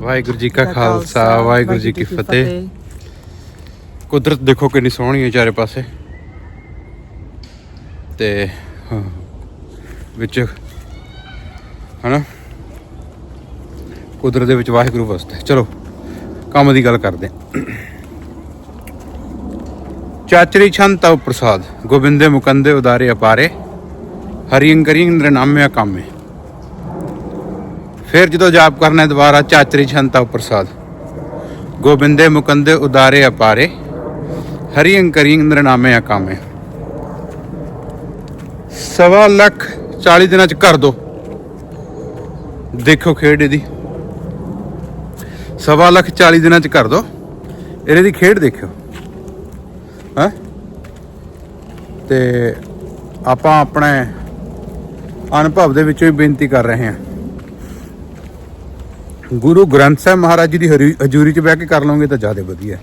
ਵਾਹਿਗੁਰੂ ਜੀ ਕਾ ਖਾਲਸਾ ਵਾਹਿਗੁਰੂ ਜੀ ਕੀ ਫਤਿਹ। ਕੁਦਰਤ ਦੇਖੋ ਕਿੰਨੀ ਸੋਹਣੀ ਹੈ ਚਾਰੇ ਪਾਸੇ। ਤੇ ਹਾਂ, ਵਿੱਚ ਹਨਾ? ਕੁਦਰਤ ਦੇ ਵਿੱਚ ਵਾਹਿਗੁਰੂ ਵਸਦਾ। ਚਲੋ ਕੰਮ ਦੀ ਗੱਲ ਕਰਦੇ ਚਾਚਰੀ ਛੰਤ ਤਵ ਪ੍ਰਸਾਦ ਗੋਬਿੰਦੇ ਮੁਕੰਦੇ ਉਦਾਰੇ ਅਪਾਰੇ ਹਰੀੰ ਕਰੀਂ ਨਿਰਨਾਮਿਆ ਕਾਮੇ। ਫਿਰ ਜਦੋਂ ਜਾਪ ਕਰਨਾ ਦੁਬਾਰਾ ਚਾਚਰੀ ਛੰਤਾ ਪ੍ਰਸਾਦ ਗੋਬਿੰਦੇ ਮੁਕੰਦੇ ਉਦਾਰੇ ਅਪਾਰੇ, ਹਰੀ ਕਰੀਂ ਇੰਦਰ ਨਾਮੇ ਕਾਮੇ ਸਵਾ ਲੱਖ 40 ਦਿਨਾਂ ਚ ਕਰ ਦੋ। ਦੇਖੋ ਖੇਡ ਇਹਦੀ। ਸਵਾ ਲੱਖ 40 ਦਿਨਾਂ ਚ ਕਰ ਦੋ। ਇਹਦੇ ਦੀ ਖੇਡ ਦੇਖਿਓ। ਹੈ? ਤੇ ਆਪਾਂ ਆਪਣੇ ਅਨੁਭਵ ਦੇ ਵਿੱਚੋਂ ਹੀ ਬੇਨਤੀ ਕਰ ਰਹੇ ਹਾਂ। ਗੁਰੂ ਗ੍ਰੰਥ ਸਾਹਿਬ ਮਹਾਰਾਜ ਜੀ ਦੀ ਹਰੀ- ਹਜ਼ੂਰੀ 'ਚ ਬਹਿ ਕੇ ਕਰ ਲਓਗੇ ਤਾਂ ਜ਼ਿਆਦਾ ਵਧੀਆ ਹੈ।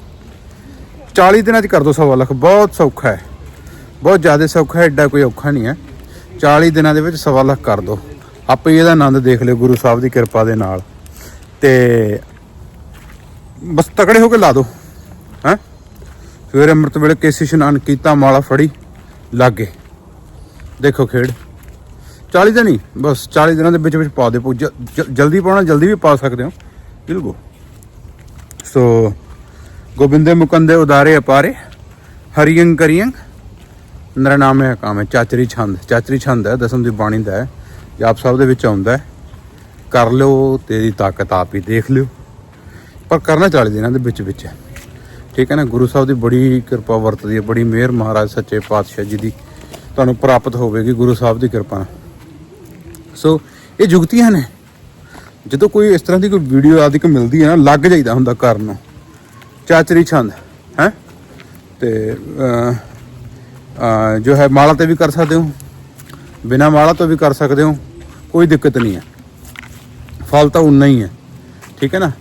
40 ਦਿਨਾਂ 'ਚ ਕਰ ਦੋ ਸਵਾ ਲੱਖ, ਬਹੁਤ ਸੌਖਾ ਹੈ। ਬਹੁਤ ਜ਼ਿਆਦਾ ਸੌਖਾ ਹੈ, ਐਡਾ ਕੋਈ ਔਖਾ ਨਹੀਂ ਹੈ। 40 ਦਿਨਾਂ ਦੇ ਵਿੱਚ ਸਵਾ ਲੱਖ ਕਰ ਦੋ। ਆਪੇ ਇਹਦਾ ਆਨੰਦ ਦੇਖ ਲਿਓ ਗੁਰੂ ਸਾਹਿਬ ਦੀ ਕਿਰਪਾ ਦੇ ਨਾਲ। ਤੇ ਬਸ ਤਕੜੇ ਹੋ ਕੇ ਲਾ ਦੋ। ਹੈ? ਸਵੇਰੇ ਅੰਮ੍ਰਿਤ ਵੇਲੇ ਕੇਸੀ ਇਸ਼ਨਾਨ ਕੀਤਾ, ਮਾਲਾ ਫੜੀ, ਲਾਗੇ। ਦੇਖੋ ਖੇਡ। 40 ਦਿਨ ਨਹੀਂ, ਬਸ 40 ਦਿਨਾਂ ਦੇ ਵਿੱਚ ਵਿੱਚ ਪਾ ਦੇ ਜਲਦੀ ਪਾਉਣਾ, ਜਲਦੀ ਵੀ ਪਾ ਸਕਦੇ ਹੋ। ਬਿਲਕੁਲ ਸੋ ਗੋਬਿੰਦੇ ਮੁਕੰਦੇ ਉਦਾਰੇ ਅਪਾਰੇ, ਹਰੀਅੰ ਕਰੀਅੰ। ਕਾਮ ਹੈ ਚਾਚਰੀ ਛੰਦ। ਚਾਚਰੀ ਛੰਦ ਹੈ, ਦਸਮ ਦੀ ਬਾਣੀ ਦਾ ਹੈ। ਜਾਪ ਸਾਹਿਬ ਦੇ ਵਿੱਚ ਆਉਂਦਾ ਹੈ, ਕਰ ਲਿਓ, ਤੇਰੀ ਤਾਕਤ ਆਪ ਹੀ ਦੇਖ ਲਿਓ। ਪਰ ਕਰਨਾ 40 ਦਿਨਾਂ ਦੇ ਵਿੱਚ ਵਿੱਚ ਹੈ। ਠੀਕ ਹੈ ਨਾ, ਗੁਰੂ ਸਾਹਿਬ ਦੀ ਬੜੀ ਕਿਰਪਾ ਵਰਤਦੀ ਹੈ, ਬੜੀ ਮਿਹਰ ਮਹਾਰਾਜ ਸੱਚੇ ਪਾਤਸ਼ਾਹ ਜੀ ਦੀ। ਤੁਹਾਨੂੰ ਪ੍ਰਾਪਤ ਹੋਵੇਗੀ ਗੁਰੂ ਸਾਹਿਬ ਦੀ ਕਿਰਪਾ ਨਾਲ। ਸੋ ਇਹ ਜੁਗਤੀਆਂ ਨੇ। ਜਦੋਂ ਕੋਈ ਇਸ ਤਰ੍ਹਾਂ ਦੀ ਕੋਈ ਵੀਡੀਓ ਆਦਿ ਆਦਿਕ ਮਿਲਦੀ ਹੈ ਨਾ, ਲੱਗ ਜਾਈਦਾ ਹੁੰਦਾ ਕਰਨ ਨੂੰ। ਚਾਚਰੀ ਛੰਦ, ਹੈ? ਤੇ ਜੋ ਹੈ ਮਾਲਾ ਤੇ ਵੀ ਕਰ ਸਕਦੇ ਹੋ। ਬਿਨਾ ਮਾਲਾ ਤੋਂ ਵੀ ਕਰ ਸਕਦੇ ਹੋ। ਕੋਈ ਦਿੱਕਤ ਨਹੀਂ ਹੈ। ਫਲ ਤਾਂ ਉਨਾ ਹੀ ਹੈ। ਠੀਕ ਹੈ ਨਾ?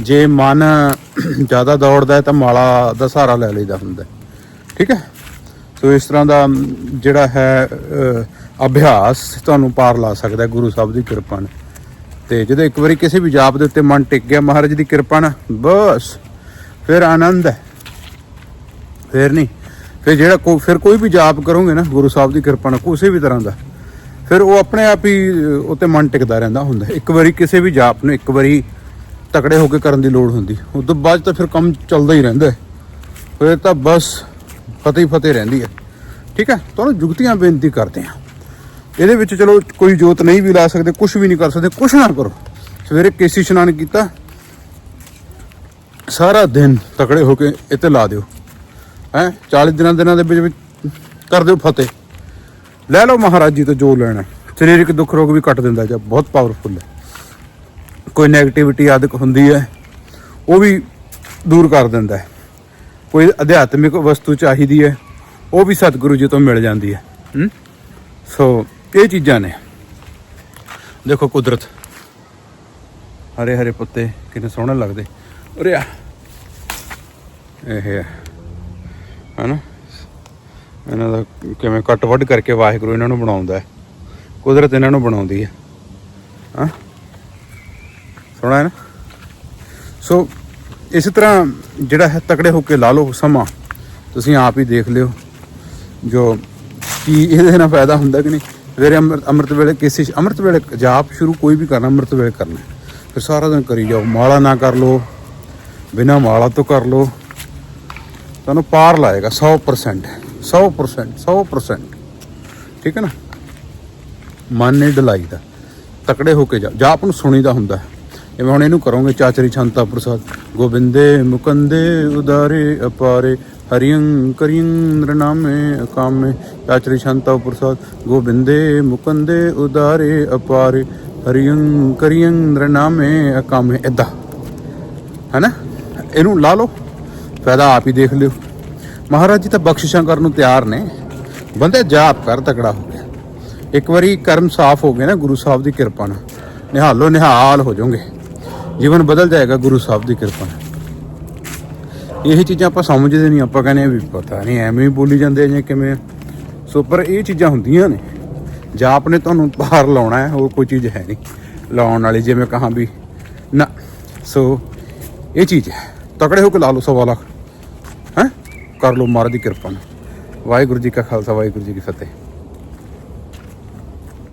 ਜੇ ਮਨ ਜ਼ਿਆਦਾ ਦੌੜਦਾ ਹੈ ਤਾਂ ਮਾਲਾ ਦਾ ਸਹਾਰਾ ਲੈ ਲਈਦਾ ਹੁੰਦਾ ਠੀਕ ਹੈ? ਸੋ ਇਸ ਤਰ੍ਹਾਂ ਦਾ ਜਿਹੜਾ ਹੈ ਅਭਿਆਸ ਤੁਹਾਨੂੰ ਪਾਰ ਲਾ ਸਕਦਾ ਗੁਰੂ ਸਾਹਿਬ ਦੀ ਕਿਰਪਾ ਨਾਲ। ਤੇ ਜਦੋਂ ਇੱਕ ਵਾਰੀ ਕਿਸੇ ਵੀ ਜਾਪ ਦੇ ਉੱਤੇ ਮਨ ਟਿਕ ਗਿਆ ਮਹਾਰਾਜ ਦੀ ਕਿਰਪਾ ਨਾਲ ਬਸ ਫਿਰ ਆਨੰਦ ਹੈ। ਫਿਰ ਨਹੀਂ ਫਿਰ ਜਿਹੜਾ ਕੋ ਫਿਰ ਕੋਈ ਵੀ ਜਾਪ ਕਰੋਗੇ ਨਾ ਗੁਰੂ ਸਾਹਿਬ ਦੀ ਕਿਰਪਾ ਨਾਲ ਕਿਸੇ ਵੀ ਤਰ੍ਹਾਂ ਦਾ। ਫਿਰ ਉਹ ਆਪਣੇ ਆਪ ਹੀ ਅ, ਉੱਤੇ ਮਨ ਟਿਕਦਾ ਰਹਿੰਦਾ ਹੁੰਦਾ ਇੱਕ ਵਾਰੀ ਕਿਸੇ ਵੀ ਜਾਪ ਨੂੰ ਇੱਕ ਵਾਰੀ ਤਕੜੇ ਹੋ ਕੇ ਕਰਨ ਦੀ ਲੋੜ ਹੁੰਦੀ। ਉਸ ਤੋਂ ਬਾਅਦ ਤਾਂ ਫਿਰ ਕੰਮ ਚੱਲਦਾ ਹੀ ਰਹਿੰਦਾ ਫਿਰ ਤਾਂ ਬਸ ਫਤਿਹ ਫਤਿਹ ਰਹਿੰਦੀ ਹੈ। ਠੀਕ ਹੈ? ਤੁਹਾਨੂੰ ਜੁਗਤੀਆਂ ਬੇਨਤੀ ਕਰਦੇ ਹਾਂ। ਇਹਦੇ ਵਿੱਚ ਚਲੋ ਕੋਈ ਜੋਤ ਨਹੀਂ ਵੀ ਲਾ ਸਕਦੇ ਕੁਝ ਵੀ ਨਹੀਂ ਕਰ ਸਕਦੇ ਕੁਝ ਨਾ ਕਰੋ। ਸਵੇਰੇ ਕੇਸੀ ਇਸ਼ਨਾਨ ਕੀਤਾ। ਸਾਰਾ ਦਿਨ ਤਕੜੇ ਹੋ ਕੇ ਇੱਥੇ ਲਾ ਦਿਓ। ਹੈ? 40 ਦਿਨਾਂ ਦਿਨਾਂ ਦੇ ਵਿੱਚ ਕਰ ਦਿਓ ਫਤਿਹ। ਲੈ ਲਓ ਮਹਾਰਾਜ ਜੀ ਤੋਂ ਜੋ ਲੈਣਾ ਸਰੀਰਕ ਦੁੱਖ ਰੋਗ ਵੀ ਕੱਟ ਦਿੰਦਾ ਜਾਂ ਬਹੁਤ ਪਾਵਰਫੁਲ ਹੈ। ਕੋਈ 네ਗੇਟਿਵਿਟੀ ਆਦਿਕ ਹੁੰਦੀ ਹੈ, ਉਹ ਵੀ ਦੂਰ ਕਰ ਦਿੰਦਾ ਹੈ। ਕੋਈ ਅਧਿਆਤਮਿਕ ਵਸਤੂ ਚਾਹੀਦੀ ਹੈ, ਉਹ ਵੀ ਸਤਿਗੁਰੂ ਜੀ ਤੋਂ ਮਿਲ ਜਾਂਦੀ ਹੈ। ਹਮ? ਸੋ, ਇਹ ਚੀਜ਼ਾਂ ਨੇ। ਦੇਖੋ ਕੁਦਰਤ। ਹਰੇ ਹਰੇ ਪੱਤੇ ਕਿੰਨੇ ਸੋਹਣੇ ਲੱਗਦੇ। ਉਰੇ ਆ। ਇਹ ਹੈ। ਹਨਾ? ਇਹਨਾਂ ਦਾ ਕਿਵੇਂ ਕੱਟ ਵੱਢ ਕਰਕੇ ਵਾਹਿਗੁਰੂ ਇਹਨਾਂ ਨੂੰ ਬਣਾਉਂਦਾ ਹੈ। ਕੁਦਰਤ ਇਹਨਾਂ ਨੂੰ ਬਣਾਉਂਦੀ ਹੈ। ਹਾਂ? ਸੋਹਣਾ ਹੈ ਨਾ? ਸੋ ਇਸ ਤਰ੍ਹਾਂ ਜਿਹੜਾ ਹੈ ਤਕੜੇ ਹੋ ਕੇ ਲਾ ਲਓ ਸਮਾਂ, ਤੁਸੀਂ ਆਪ ਹੀ ਦੇਖ ਲਿਓ ਜੋ ਕੀ ਇਹਦੇ ਨਾਲ ਫਾਇਦਾ ਹੁੰਦਾ ਕਿ ਨਹੀਂ। ਸਵੇਰੇ ਅੰਮ੍ਰਿਤ ਅੰਮ੍ਰਿਤ ਵੇਲੇ ਕਿਸੇ ਅੰਮ੍ਰਿਤ ਵੇਲੇ ਜਾਪ ਸ਼ੁਰੂ ਕੋਈ ਵੀ ਕਰਨਾ, ਅੰਮ੍ਰਿਤ ਵੇਲੇ ਕਰਨਾ। ਫਿਰ ਸਾਰਾ ਦਿਨ ਕਰੀ ਜਾਓ, ਮਾਲਾ ਨਾ ਕਰ ਲਓ, ਬਿਨਾ ਮਾਲਾ ਤੋਂ ਕਰ ਲਓ। ਤੁਹਾਨੂੰ ਪਾਰ ਲਾਏਗਾ 100% 100% 100% ਠੀਕ ਹੈ ਨਾ? ਮਨ ਨੇ ਡਲਾਈਦਾ। ਤਕੜੇ ਹੋ ਕੇ ਜਾਪ ਨੂੰ ਸੁਣੀਦਾ ਹੁੰਦਾ ਹੈ। ਜਿਵੇਂ ਹੁਣ ਇਹਨੂੰ ਕਰੋਗੇ ਚਾਚਰੀ ਛੰਤਾ ਪ੍ਰਸਾਦ ਗੋਬਿੰਦੇ ਮੁਕੰਦੇ ਉਦਾਰੇ ਅਪਾਰੇ ਹਰਿਯੰ ਕਰਿਯੰ ਨਰਨਾਮੇ ਅਕਾਮੇ। ਚਾਚਰੀ ਛੰਤਾ ਪ੍ਰਸਾਦ ਗੋਬਿੰਦੇ ਮੁਕੰਦੇ ਉਦਾਰੇ ਅਪਾਰੇ ਹਰਿਯੰ ਕਰਿਯੰ ਨਰਨਾਮੇ ਅਕਾਮੇ। ਇਦਾਂ ਹੈਨਾ? ਇਹਨੂੰ ਲਾ ਲਓ। ਫਾਇਦਾ ਆਪ ਹੀ ਦੇਖ ਲਿਓ। ਮਹਾਰਾਜ ਜੀ ਤਾਂ ਬਖਸ਼ਿਸ਼ਾਂ ਕਰਨ ਨੂੰ ਤਿਆਰ ਨੇ। ਬੰਦੇ ਜਾਪ ਕਰ, ਤਕੜਾ ਹੋ ਗਿਆ। ਇੱਕ ਵਾਰੀ ਕਰਮ ਸਾਫ਼ ਹੋ ਗਏ ਨਾ, ਗੁਰੂ ਸਾਹਿਬ ਦੀ ਕਿਰਪਾ ਨਾਲ। ਨਿਹਾਲੋ, ਨਿਹਾਲ ਹੋ ਜਾਓਗੇ। ਜੀਵਨ ਬਦਲ ਜਾਏਗਾ ਗੁਰੂ ਸਾਹਿਬ ਦੀ ਕਿਰਪਾ ਨਾਲ। ਇਹ ਚੀਜ਼ਾਂ ਆਪਾਂ ਸਮਝਦੇ ਨਹੀਂ, ਆਪਾਂ ਕਹਿੰਦੇ ਆ ਵੀ ਪਤਾ ਨਹੀਂ, ਐਵੇਂ ਹੀ ਬੋਲੀ ਜਾਂਦੇ ਆ ਜਾਂ ਕਿਵੇਂ ਸੋ ਪਰ ਇਹ ਚੀਜ਼ਾਂ ਹੁੰਦੀਆਂ ਨੇ। ਜਾਪ ਨੇ ਤੁਹਾਨੂੰ ਬਾਹਰ ਲਾਉਣਾ ਹੈ, ਹੋਰ ਕੋਈ ਚੀਜ਼ ਹੈ ਨਹੀਂ। ਲਾਉਣ ਵਾਲੀ ਜਿਵੇਂ ਕਹਾਂ ਵੀ, ਨਾ। ਸੋ ਇਹ ਚੀਜ਼ ਹੈ। ਤਕੜੇ ਹੋ ਕੇ ਲਾ ਲਓ ਸਵਾ ਲੱਖ। ਹੈ? ਕਰ ਲਓ ਮਹਾਰਾਜ ਦੀ ਕਿਰਪਾ ਨਾਲ। ਵਾਹਿਗੁਰੂ ਜੀ ਕਾ ਖਾਲਸਾ, ਵਾਹਿਗੁਰੂ ਜੀ ਕੀ ਫਤਿਹ।